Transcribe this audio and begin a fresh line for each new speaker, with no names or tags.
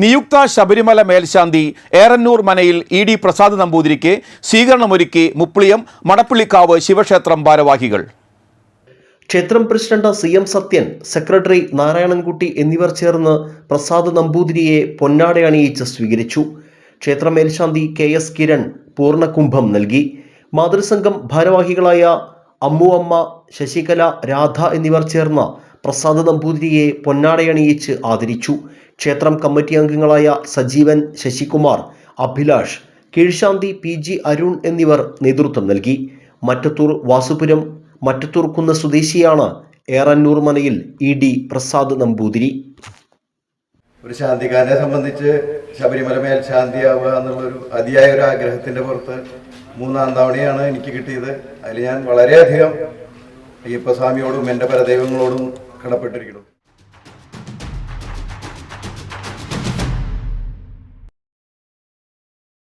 നിയുക്ത ശബരിമല മേൽശാന്തി ഏറന്നൂർ മനയിൽ ഇ ഡി പ്രസാദ് നമ്പൂതിരിക്ക് സ്വീകരണമൊരുക്കി മുപ്ലിയം മടപ്പുള്ളിക്കാവ് ശിവക്ഷേത്രം ഭാരവാഹികൾ.
ക്ഷേത്രം president C M Sathyan secretary Narayanankutty എന്നിവർ ചേർന്ന് പ്രസാദ് നമ്പൂതിരിയെ പൊന്നാട അണിയിച്ച് സ്വീകരിച്ചു. ക്ഷേത്ര മേൽശാന്തി കെ എസ് കിരൺ പൂർണകുംഭം നൽകി. മാതൃസംഘം ഭാരവാഹികളായ അമ്മു അമ്മ ശശികല രാധ എന്നിവർ ചേർന്ന് പ്രസാദ് നമ്പൂതിരിയെ പൊന്നാടയണിയിച്ച് ആദരിച്ചു. ക്ഷേത്രം കമ്മിറ്റി അംഗങ്ങളായ സജീവൻ ശശികുമാർ അഭിലാഷ് കീഴ്ശാന്തി പി ജി അരുൺ എന്നിവർ നേതൃത്വം നൽകി. മറ്റത്തൂർ വാസുപുരം മറ്റത്തൂർ കുന്ന് സ്വദേശിയാണ് ഏറന്നൂർ മനയിൽ ഇ ഡി പ്രസാദ് നമ്പൂതിരി.
ഒരു ശാന്തികാരനെ സംബന്ധിച്ച് ശബരിമല മേൽ ശാന്തിയാവുക എന്നുള്ളൊരു അതിയായ ഒരു ആഗ്രഹത്തിന്റെ പുറത്ത് മൂന്നാം തവണയാണ് എനിക്ക് കിട്ടിയത്. അതിൽ ഞാൻ വളരെയധികം അയ്യപ്പസ്വാമിയോടും എന്റെ പരദൈവങ്ങളോടും കടപ്പെട്ടിരിക്കുന്നു.